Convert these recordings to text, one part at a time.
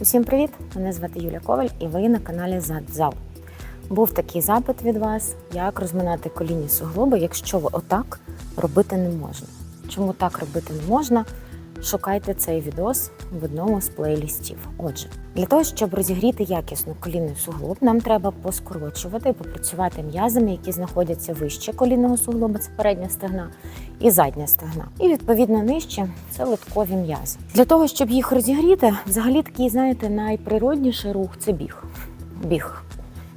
Усім привіт! Мене звати Юля Коваль і ви на каналі Задзал. Був такий запит від вас, як розминати колінні суглоби, якщо ви отак робити не можна. Чому так робити не можна? Шукайте цей відос в одному з плейлістів. Отже, для того, щоб розігріти якісно колінний суглоб, нам треба поскорочувати і попрацювати м'язами, які знаходяться вище колінного суглоба, це передня стегна, і задня стегна. І відповідно нижче це литкові м'язи. Для того, щоб їх розігріти, взагалі такий, знаєте, найприродніший рух це біг. Біг.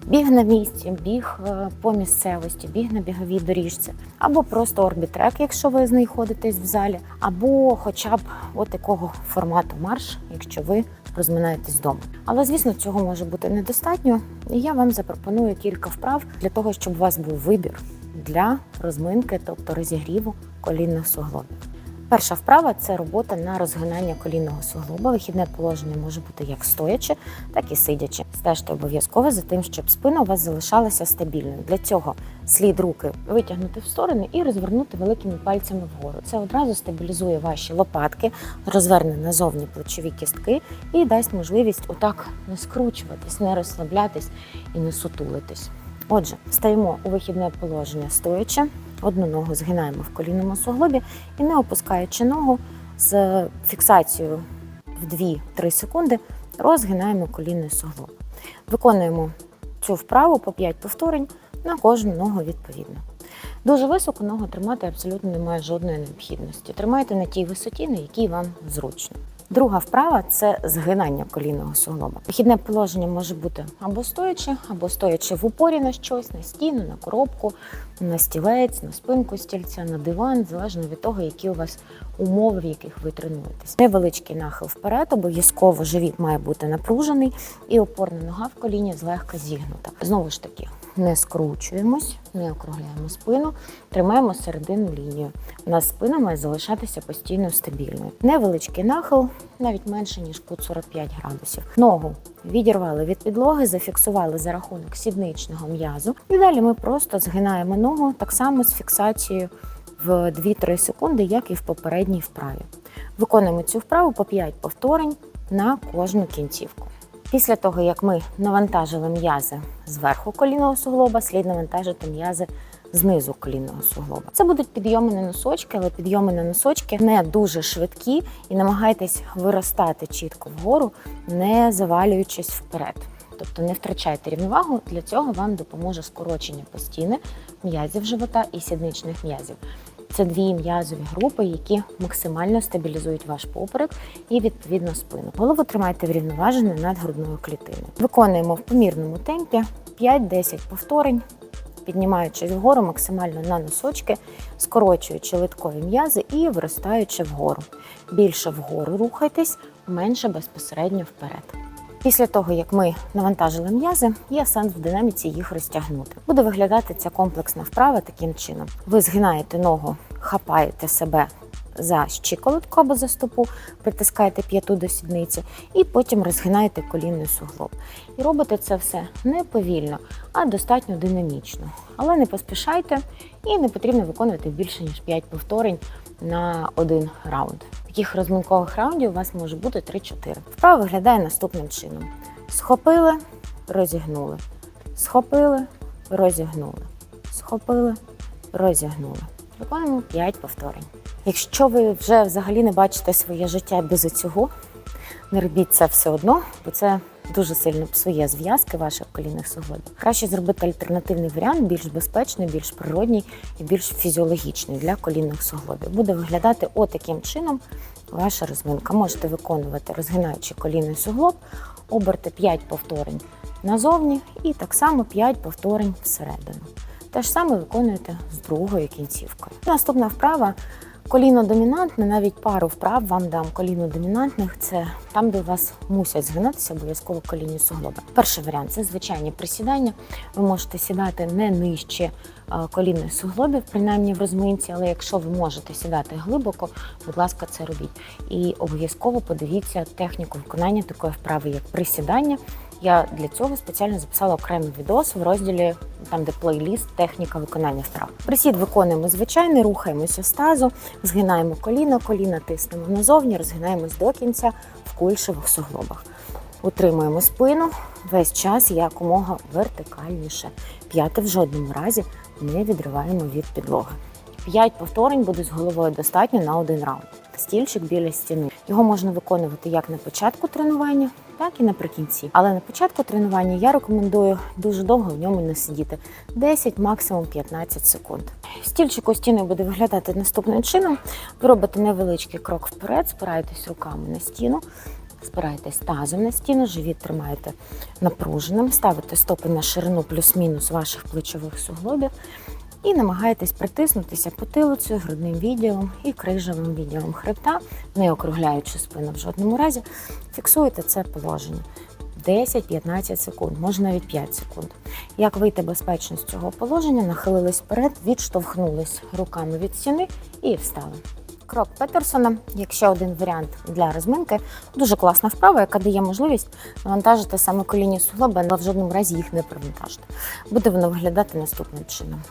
Біг на місці, біг е, по місцевості, біг на біговій доріжці, або просто орбітрек, якщо ви знаходитесь в залі, або хоча б от такого формату марш, якщо ви розминаєтесь вдома. Але звісно, цього може бути недостатньо, і я вам запропоную кілька вправ для того, щоб у вас був вибір для розминки, тобто розігріву колінних суглобів. Перша вправа це робота на розгинання колінного суглоба. Вихідне положення може бути як стоячи, так і сидячи. Стежте обов'язково за тим, щоб спина у вас залишалася стабільною. Для цього слід руки витягнути в сторони і розвернути великими пальцями вгору. Це одразу стабілізує ваші лопатки, розверне назовні плечові кістки і дасть можливість отак не скручуватись, не розслаблятись і не сутулитись. Отже, стаємо у вихідне положення стоячи, одну ногу згинаємо в колінному суглобі і не опускаючи ногу з фіксацією в 2-3 секунди, розгинаємо колінний суглоб. Виконуємо цю вправу по 5 повторень на кожну ногу відповідно. Дуже високо ногу тримати абсолютно немає жодної необхідності. Тримайте на тій висоті, на якій вам зручно. Друга вправа це згинання колінного суглоба. Вихідне положення може бути або стоячи, або стоячи в упорі на щось, на стіну, на коробку, на стілець, на спинку стільця, на диван, залежно від того, які у вас умови, в яких ви тренуєтесь. Невеличкий нахил вперед, обов'язково живіт має бути напружений, і опорна нога в коліні злегка зігнута. Знову ж таки, не скручуємось, не округляємо спину, тримаємо середину лінію. У нас спина має залишатися постійно стабільною. Невеличкий нахил, навіть менше ніж кут 45 градусів. Ногу відірвали від підлоги, зафіксували за рахунок сідничного м'язу. І далі ми просто згинаємо ногу так само з фіксацією в 2-3 секунди, як і в попередній вправі. Виконуємо цю вправу по 5 повторень на кожну кінцівку. Після того, як ми навантажили м'язи зверху колінного суглоба, слід навантажити м'язи знизу колінного суглоба. Це будуть підйоми на носочки, але підйоми на носочки не дуже швидкі і намагайтесь виростати чітко вгору, не завалюючись вперед. Тобто не втрачайте рівновагу, для цього вам допоможе скорочення постійне м'язів живота і сідничних м'язів. Це дві м'язові групи, які максимально стабілізують ваш поперек і відповідно спину. Голову тримайте врівноважено над грудною клітиною. Виконуємо в помірному темпі 5-10 повторень, піднімаючись вгору максимально на носочки, скорочуючи литкові м'язи і виростаючи вгору. Більше вгору рухайтесь, менше безпосередньо вперед. Після того, як ми навантажили м'язи, є сенс в динаміці їх розтягнути. Буде виглядати ця комплексна вправа таким чином: ви згинаєте ногу, хапаєте себе за щиколотку або за стопу, притискаєте п'яту до сідниці, і потім розгинаєте колінний суглоб. І робите це все не повільно, а достатньо динамічно. Але не поспішайте і не потрібно виконувати більше ніж 5 повторень на один раунд. Таких розминкових раундів у вас може бути 3-4. Вправа виглядає наступним чином: схопили, розігнули, схопили, розігнули, схопили, розігнули. Виконуємо 5 повторень. Якщо ви вже взагалі не бачите своє життя без цього, не робіть це все одно, бо це дуже сильно псує зв'язки ваших колінних суглобів. Краще зробити альтернативний варіант, більш безпечний, більш природній і більш фізіологічний для колінних суглобів. Буде виглядати отаким чином ваша розминка. Можете виконувати, розгинаючи колінний суглоб, оберти 5 повторень назовні і так само 5 повторень всередину. Те ж саме виконуєте з другою кінцівкою. Наступна вправа коліно домінантне, навіть пару вправ вам дам коліно домінантних. Це там, де у вас мусять згинатися обов'язково колінні суглоби. Перший варіант це звичайні присідання. Ви можете сідати не нижче е, колінних суглобів, принаймні в розминці, але якщо ви можете сідати глибоко, будь ласка, це робіть. І обов'язково подивіться техніку виконання такої вправи, як присідання. Я для цього спеціально записала окремий відос в розділі, там де плейліст техніка виконання вправ. Присід виконуємо звичайний, рухаємося з тазу, згинаємо коліна, коліна тиснемо назовні, розгинаємось до кінця в кульшових суглобах. Утримуємо спину весь час якомога вертикальніше. П'яти в жодному разі не відриваємо від підлоги. П'ять повторень буде з головою достатньо на один раунд. Стільчик біля стіни. Його можна виконувати як на початку тренування, так і наприкінці. Але на початку тренування я рекомендую дуже довго в ньому не сидіти 10, максимум 15 секунд. Стільчик у стіни буде виглядати наступним чином. Ви робите невеличкий крок вперед, спираєтесь руками на стіну, спираєтесь тазом на стіну, живіт тримаєте напруженим, ставите стопи на ширину плюс-мінус ваших плечових суглобів і намагаєтесь притиснутися потилицею, грудним відділом і крижовим відділом хребта, не округляючи спину в жодному разі. Фіксуєте це положення. 10-15 секунд, може навіть 5 секунд. Як вийти безпечно з цього положення, нахилились вперед, відштовхнулись руками від стіни і встали. Крок Петерсона, як ще один варіант для розминки, дуже класна вправа, яка дає можливість навантажити саме колінні суглоби, але в жодному разі їх не перевантажити. Буде воно виглядати наступним чином.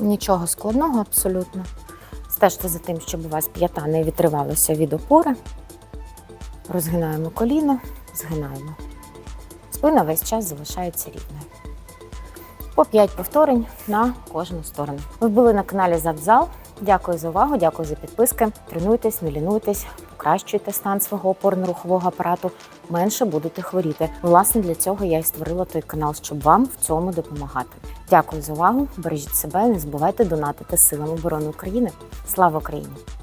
Нічого складного абсолютно. Стежте за тим, щоб у вас п'ята не відривалася від опори. Розгинаємо коліно, згинаємо. Спина весь час залишається рівною. По 5 повторень на кожну сторону. Ви були на каналі Завзал. Дякую за увагу, дякую за підписки. Тренуйтесь, не лінуйтесь, покращуйте стан свого опорно-рухового апарату, менше будете хворіти. Власне, для цього я і створила той канал, щоб вам в цьому допомагати. Дякую за увагу. Бережіть себе, не забувайте донатити силам оборони України. Слава Україні!